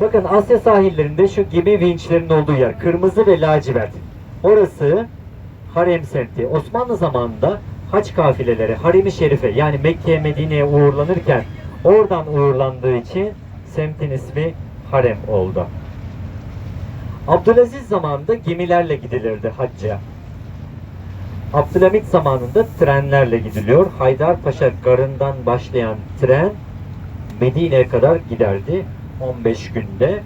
Bakın Asya sahillerinde şu gemi vinçlerinin olduğu yer kırmızı ve lacivert. Orası harem semti. Osmanlı zamanında haç kafileleri harem-i şerife yani Mekke'ye Medine'ye uğurlanırken oradan uğurlandığı için semtin ismi harem oldu. Abdülaziz zamanında gemilerle gidilirdi hacca. Abdülhamit zamanında trenlerle gidiliyor. Haydarpaşa garından başlayan tren Medine'ye kadar giderdi 15 günde.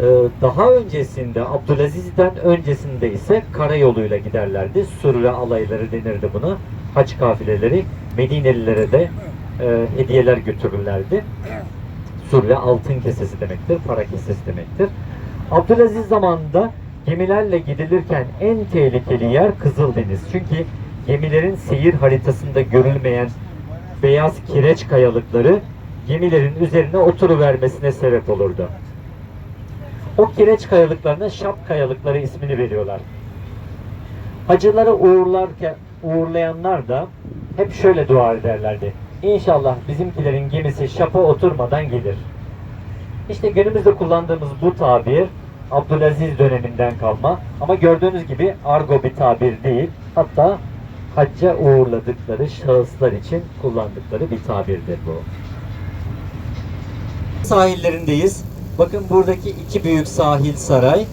Ee, daha öncesinde Abdülaziz'den öncesinde ise karayoluyla giderlerdi. Sürre alayları denirdi buna. Haç kafileleri Medinelilere de e, hediyeler götürürlerdi. Sürre altın kesesi demektir, para kesesi demektir. Abdülaziz zamanında gemilerle gidilirken en tehlikeli yer Kızıldeniz. Çünkü gemilerin seyir haritasında görülmeyen beyaz kireç kayalıkları gemilerin üzerine oturuvermesine sebep olurdu. O kireç kayalıklarına şap kayalıkları ismini veriyorlar. Hacıları uğurlarken uğurlayanlar da hep şöyle dua ederlerdi. İnşallah bizimkilerin gemisi şapa oturmadan gelir. İşte günümüzde kullandığımız bu tabir Abdülaziz döneminden kalma ama gördüğünüz gibi argo bir tabir değil. Hatta hacca uğurladıkları şahıslar için kullandıkları bir tabirdir bu. Sahillerindeyiz. Bakın buradaki iki büyük sahil saray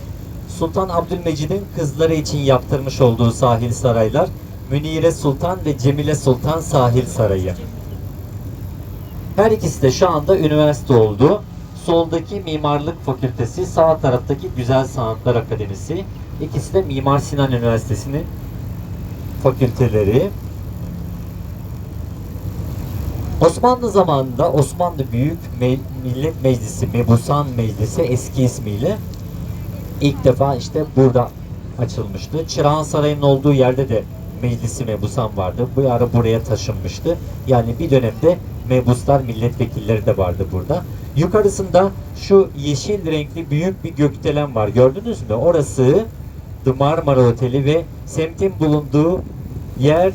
Sultan Abdülmecid'in kızları için yaptırmış olduğu sahil saraylar Münire Sultan ve Cemile Sultan Sahil Sarayı. Her ikisi de şu anda üniversite oldu. Soldaki Mimarlık Fakültesi, sağ taraftaki Güzel Sanatlar Akademisi. İkisi de Mimar Sinan Üniversitesi'nin fakülteleri. Osmanlı zamanında Osmanlı Büyük Me- Millet Meclisi, Mebusan Meclisi eski ismiyle ilk defa işte burada açılmıştı. Çırağan Sarayı'nın olduğu yerde de meclisi mebusan vardı. Bu ara buraya taşınmıştı. Yani bir dönemde mebuslar milletvekilleri de vardı burada. Yukarısında şu yeşil renkli büyük bir gökdelen var. Gördünüz mü? Orası The Marmara Oteli ve semtin bulunduğu yer